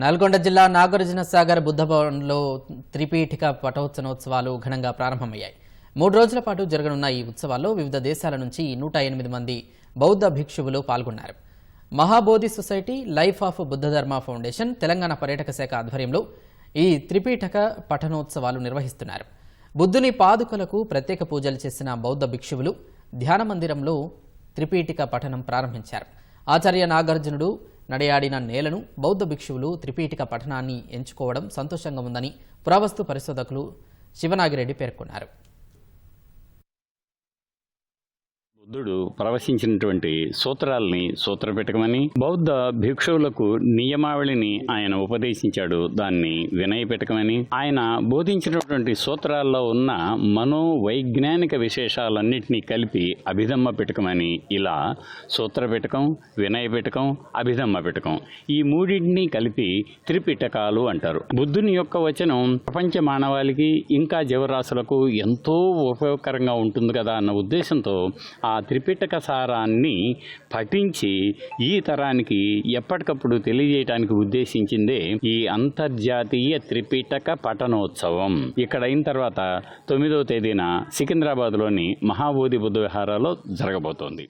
నల్గొండ జిల్లా నాగార్జున సాగర్ బుద్ధభవన్లో త్రిపీఠిక పటోత్సవోత్సవాలు ఘనంగా ప్రారంభమయ్యాయి. మూడు రోజుల పాటు జరగనున్న ఈ ఉత్సవాల్లో వివిధ దేశాల నుంచి నూట ఎనిమిది మంది బౌద్ధ భిక్షువులు పాల్గొన్నారు. Mahabodhi society life of Buddhadharma foundation Telangana పర్యాటక శాఖ ఆధ్వర్యంలో ఈ త్రిపీఠక పఠనోత్సవాలు నిర్వహిస్తున్నారు. బుద్ధుని పాదుకలకు ప్రత్యేక పూజలు చేసిన బౌద్ధ భిక్షువులు ధ్యాన మందిరంలో త్రిపీఠిక పఠనం ప్రారంభించారు. ఆచార్య నాగార్జునుడు నడయాడిన నేలను బౌద్ధ భిక్షువులు త్రిపీఠిక పఠనాన్ని ఎంచుకోవడం సంతోషంగా ఉందని పురావస్తు పరిశోధకులు శివనాగిరెడ్డి పేర్కొన్నారు. బుద్ధుడు ప్రవశించినటువంటి సూత్రాల్ని సూత్రపిటకమని బౌద్ధ భిక్షువులకు నియమావళిని ఆయన ఉపదేశించాడు. దాన్ని వినయపెట్టకమని ఆయన బోధించినటువంటి సూత్రాల్లో ఉన్న మనోవైజ్ఞానిక విశేషాలన్నింటినీ కలిపి అభిధమ్మ పిటకమని ఇలా సూత్రపెటకం వినయపెటకం అభిధమ్మ పిటకం ఈ మూడింటిని కలిపి త్రిపిటకాలు అంటారు. బుద్ధుని యొక్క వచనం ప్రపంచ మానవాళికి ఇంకా జీవరాశులకు ఎంతో ఉపయోగకరంగా ఉంటుంది కదా అన్న ఉద్దేశంతో ఆ ఆ త్రిపిటక సారాన్ని పఠించి ఈ తరానికి ఎప్పటికప్పుడు తెలియజేయటానికి ఉద్దేశించిందే ఈ అంతర్జాతీయ త్రిపిటక పఠనోత్సవం. ఇక్కడ అయిన తర్వాత తొమ్మిదవ తేదీన సికింద్రాబాద్లోని మహాబోధి బుద్ధ విహారాలో జరగబోతోంది.